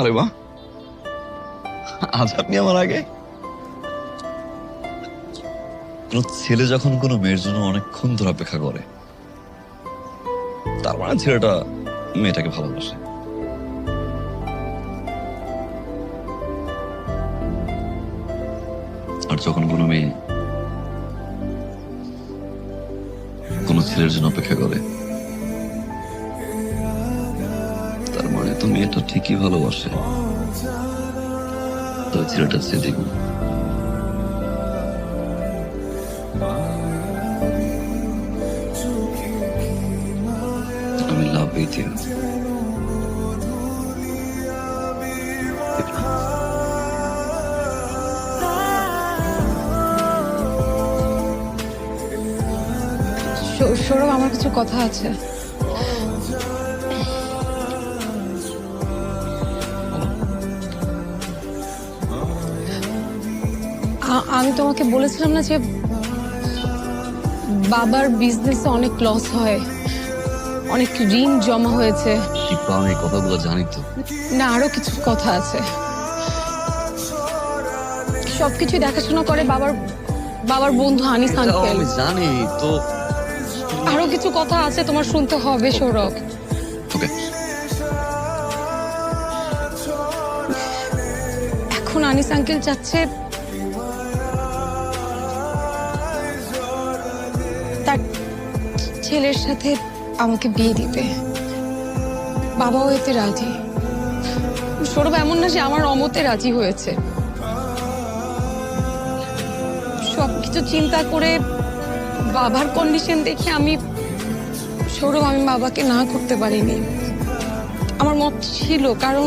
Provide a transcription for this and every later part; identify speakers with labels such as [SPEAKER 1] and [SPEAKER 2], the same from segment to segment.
[SPEAKER 1] আরে বাহ আজ আপনি আমার আগে? ছেলে যখন কোনো মেয়ের জন্য অনেকক্ষণ ধরে অপেক্ষা করে, তার মানে ছেলেটা মেয়েটাকে ভালোবাসে। আর যখন কোনো মেয়ে কোনো ছেলের জন্য অপেক্ষা করে তো মেয়েটা ঠিকই ভালোবাসে। তবে ছেলেটা সে দেখুন আমি লাভ পেয়েছি
[SPEAKER 2] সৌরভ, আমার কিছু কথা আছে। আমি তোমাকে বলেছিলাম না যে বাবার বিজনেসে অনেক লস হয় অনেক ঋণ জমা হয়েছে।
[SPEAKER 1] দীপা আমি এই কথাগুলো জানি তো।
[SPEAKER 2] না আরও কিছু কথা আছে। সবকিছু দেখাশোনা করে বাবার বাবার বন্ধু আনিস
[SPEAKER 1] এটাও
[SPEAKER 2] আঙ্কেল
[SPEAKER 1] আমি জানি তো
[SPEAKER 2] আরও কিছু কথা আছে তোমার শুনতে হবে সৌরভ।
[SPEAKER 1] ওকে
[SPEAKER 2] এখন আনিস আঙ্কেল চাচ্ছে তার ছেলের সাথে আমাকে বিয়ে দিবে বাবাও এতে রাজি। সৌরভ এমন না যে আমার অমতে রাজি হয়েছে। সবকিছু চিন্তা করে বাবার কন্ডিশন দেখে আমি সৌরভ, আমি বাবাকে না করতে পারিনি। আমার মত ছিল, কারণ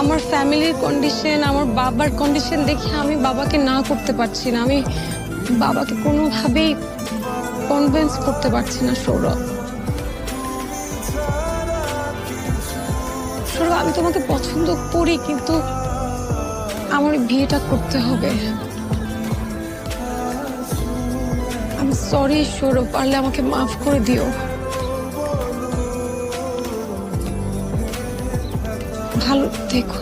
[SPEAKER 2] আমার ফ্যামিলির কন্ডিশন আমার বাবার কন্ডিশন দেখে আমি বাবাকে না করতে পারছি না। আমি বাবাকে কোনোভাবেই কনভিন্স করতে পারছি না সৌরভ। সৌরভ, আমি তোমাকে পছন্দ করি, কিন্তু আমার বিয়েটা করতে হবে। আমি সরি সৌরভ, পারলে আমাকে মাফ করে দিও। ভালো দেখো